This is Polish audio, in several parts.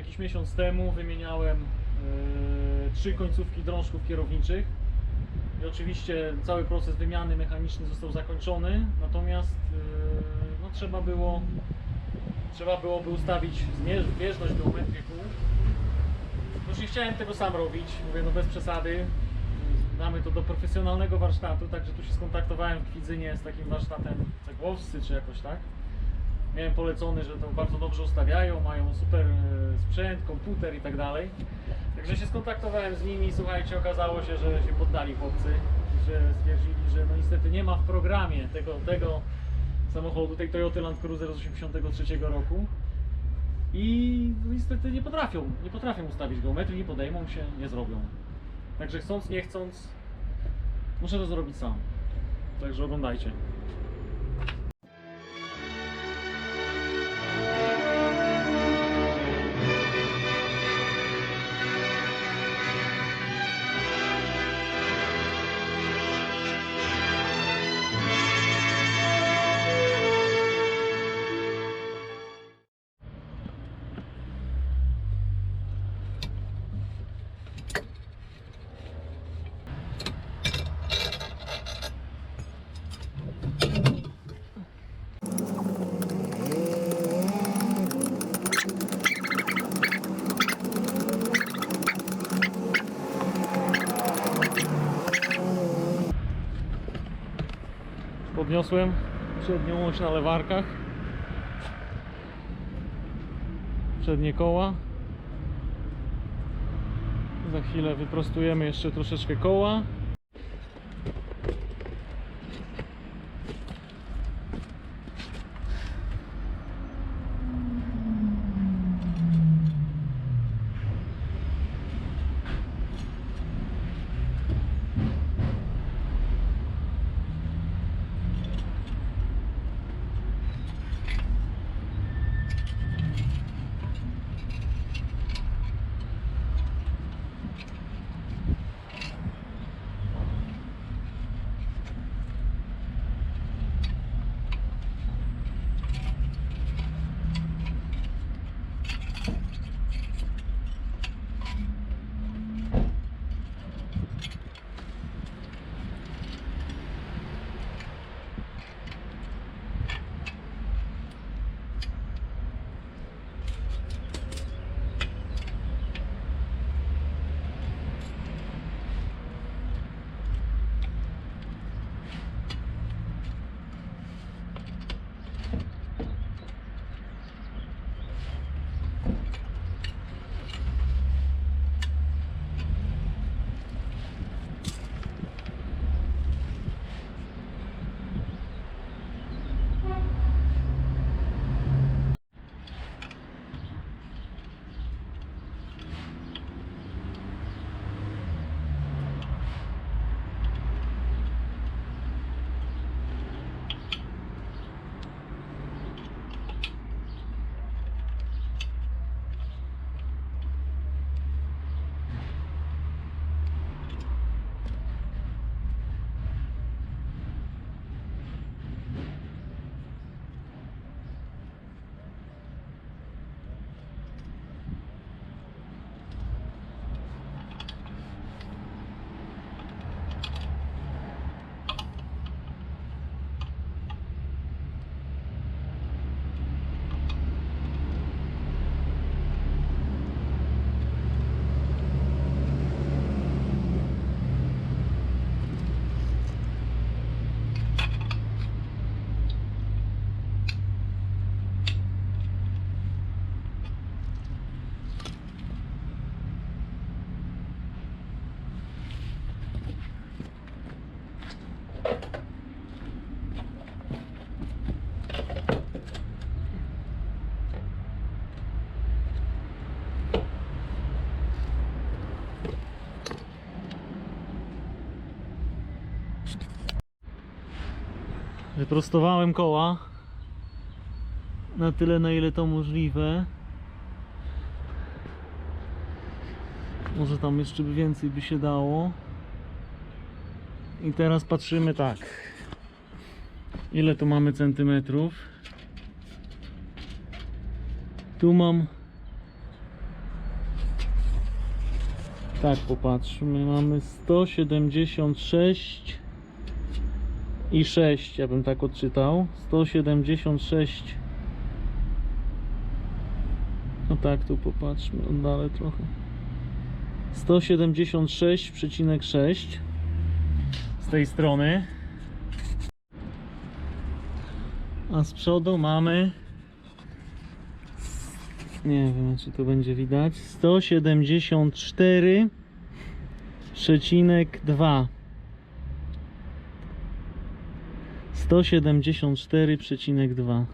jakiś miesiąc temu wymieniałem e, trzy końcówki drążków kierowniczych. I oczywiście cały proces wymiany mechanicznej został zakończony, natomiast e, no, trzeba było trzeba byłoby ustawić zmierz- bieżność geometrii kół. Już nie chciałem tego sam robić, mówię no bez przesady. Damy to do profesjonalnego warsztatu, także tu się skontaktowałem w Kwidzynie z takim warsztatem cegłowscy czy jakoś tak. Miałem polecony, że to bardzo dobrze ustawiają, mają super e, sprzęt, komputer i tak dalej. Także się skontaktowałem z nimi, słuchajcie, okazało się, że się poddali chłopcy, że stwierdzili, że no niestety nie ma w programie tego, tego samochodu, tej Toyota Land Cruiser z 83 roku. I no niestety nie potrafią, nie potrafią ustawić geometrii, nie podejmą się, nie zrobią. Także chcąc, nie chcąc, muszę to zrobić sam. Także oglądajcie. Podniosłem przednią oś na lewarkach. Przednie koła. Za chwilę wyprostujemy jeszcze troszeczkę koła. Wyprostowałem koła na tyle, na ile to możliwe. Może tam jeszcze więcej by się dało. I teraz patrzymy tak. Ile tu mamy centymetrów? Tu mam Tak, popatrzmy, mamy 176 i 6, ja bym tak odczytał. 176. No tak, tu popatrzmy, oddalę trochę. 176,6 z tej strony. A z przodu mamy nie wiem czy to będzie widać 174,2 174,2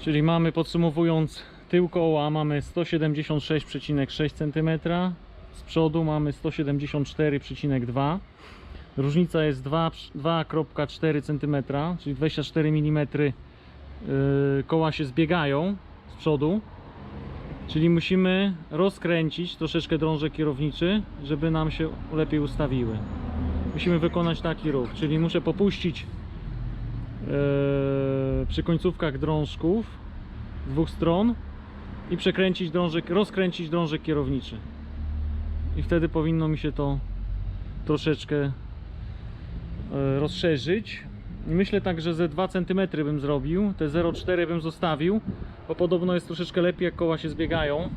Czyli mamy podsumowując tył koła mamy 176,6 cm z przodu mamy 174,2 Różnica jest 2 2,4 cm, czyli 24 mm yy, koła się zbiegają z przodu. Czyli musimy rozkręcić troszeczkę drążek kierowniczy, żeby nam się lepiej ustawiły. Musimy wykonać taki ruch, czyli muszę popuścić yy, przy końcówkach drążków z dwóch stron i przekręcić drążek, rozkręcić drążek kierowniczy. I wtedy powinno mi się to troszeczkę e, rozszerzyć. Myślę tak, że ze 2 cm bym zrobił, te 0,4 bym zostawił, bo podobno jest troszeczkę lepiej jak koła się zbiegają.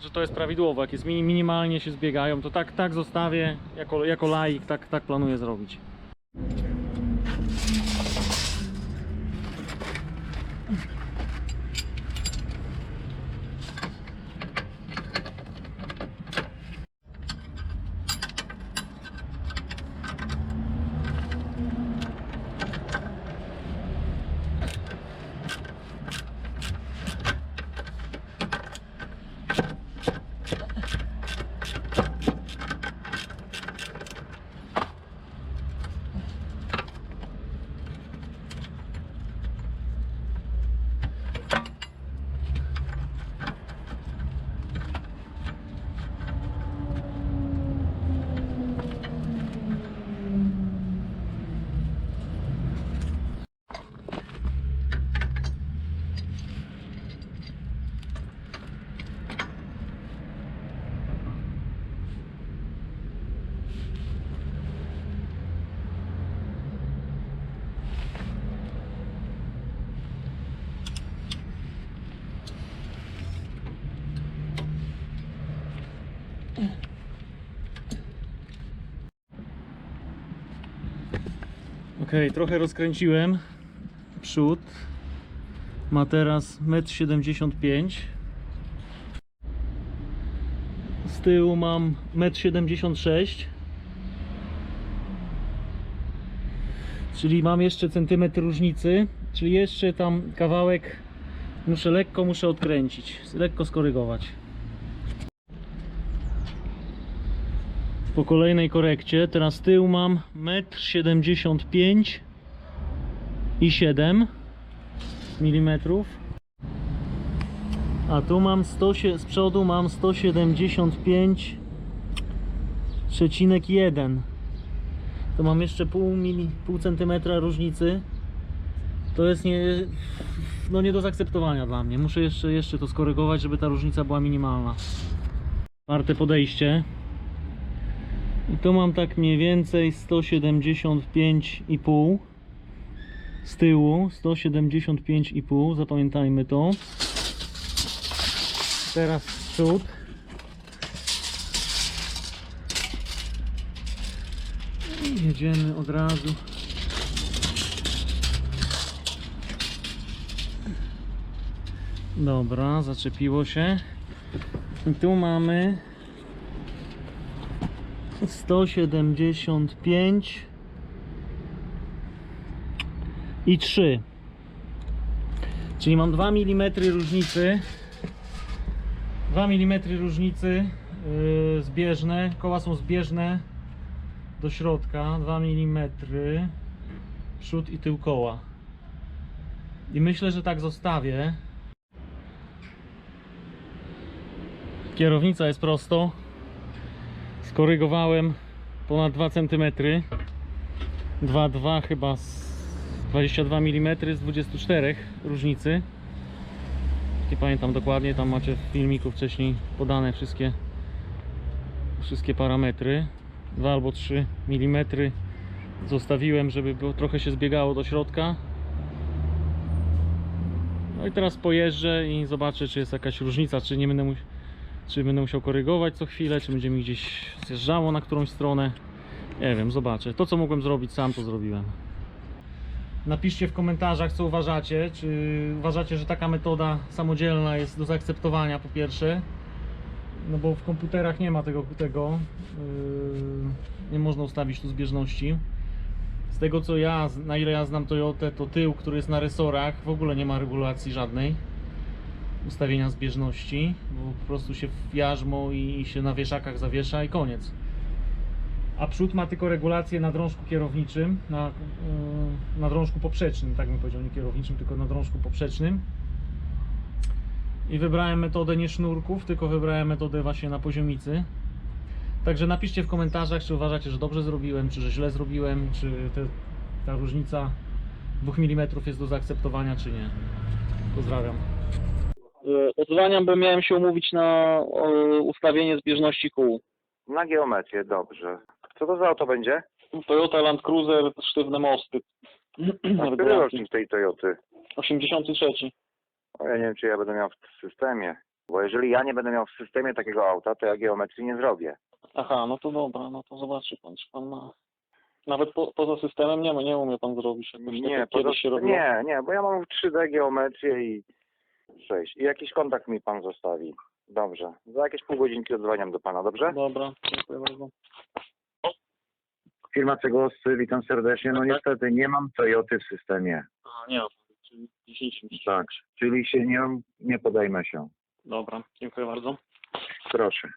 Że to jest prawidłowo, jak jest mini- minimalnie się zbiegają, to tak, tak zostawię jako, jako laik, tak, tak planuję zrobić. Ok, trochę rozkręciłem przód. Ma teraz 1,75 m. Z tyłu mam 1,76 m. Czyli mam jeszcze centymetr różnicy, czyli jeszcze tam kawałek muszę lekko muszę odkręcić, lekko skorygować. Po kolejnej korekcie. Teraz tył mam 1,75 m i 7 mm. A tu mam 100, sie- z przodu mam 175,1 To mam jeszcze pół, mili, pół centymetra różnicy. To jest nie, no nie do zaakceptowania dla mnie. Muszę jeszcze, jeszcze to skorygować, żeby ta różnica była minimalna. Czwarte podejście. I tu mam tak mniej więcej 175,5 z tyłu 175,5 zapamiętajmy to. Teraz w przód. Jedziemy od razu. Dobra zaczepiło się. I tu mamy 175 i 3 czyli mam 2 mm różnicy. 2 mm różnicy yy, zbieżne. Koła są zbieżne do środka. 2 mm przód i tył koła. I myślę, że tak zostawię. Kierownica jest prosto skorygowałem ponad 2 cm 2,2 chyba z 22 mm z 24 różnicy. Nie pamiętam dokładnie, tam macie w filmiku wcześniej podane wszystkie wszystkie parametry. 2 albo 3 mm zostawiłem, żeby było, trochę się zbiegało do środka. No i teraz pojeżdżę i zobaczę, czy jest jakaś różnica, czy nie będę, mu- czy będę musiał korygować co chwilę, czy będzie mi gdzieś zjeżdżało na którąś stronę. Nie wiem, zobaczę. To, co mogłem zrobić, sam to zrobiłem. Napiszcie w komentarzach, co uważacie. Czy uważacie, że taka metoda samodzielna jest do zaakceptowania, po pierwsze. No bo w komputerach nie ma tego, tego yy, nie można ustawić tu zbieżności. Z tego co ja, na ile ja znam Toyotę, to tył, który jest na resorach, w ogóle nie ma regulacji żadnej ustawienia zbieżności, bo po prostu się w jarzmo i się na wieszakach zawiesza i koniec. A przód ma tylko regulację na drążku kierowniczym, na, yy, na drążku poprzecznym, tak bym powiedział, nie kierowniczym, tylko na drążku poprzecznym. I wybrałem metodę nie sznurków, tylko wybrałem metodę właśnie na poziomicy. Także napiszcie w komentarzach, czy uważacie, że dobrze zrobiłem, czy że źle zrobiłem, czy te, ta różnica 2 mm jest do zaakceptowania, czy nie. Pozdrawiam. E, Odzwaniam, bo miałem się umówić na ustawienie zbieżności kół. Na geometrię, dobrze. Co to za auto będzie? Toyota Land Cruiser, sztywne mosty. A który rocznik tej Toyoty? 83. O, ja nie wiem, czy ja będę miał w systemie. Bo jeżeli ja nie będę miał w systemie takiego auta, to ja geometrii nie zrobię. Aha, no to dobra, no to zobaczy pan, czy pan ma. Nawet po, poza systemem nie, ma- nie umie pan zrobić jakoś tak Nie, jak poza, się robiło. nie, nie, bo ja mam w 3D geometrię i 6. I jakiś kontakt mi pan zostawi. Dobrze. Za jakieś pół godzinki odzwaniam do pana, dobrze? Dobra, dziękuję bardzo. Firma Cegłoscy, witam serdecznie. No Tak. niestety nie mam Toyoty w systemie. Aha, nie, czyli 10 minut. Tak, czyli się nie, nie podejmę się. Dobra, dziękuję bardzo. Proszę.